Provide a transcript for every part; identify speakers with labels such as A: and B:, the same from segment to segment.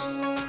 A: podcast.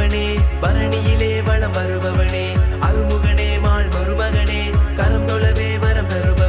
A: வருபவனே
B: பரணியிலே வளம் வருபவனே அருமுகனே மாள் மருமகனே கரம் தொழவே வரம் தருபவனே.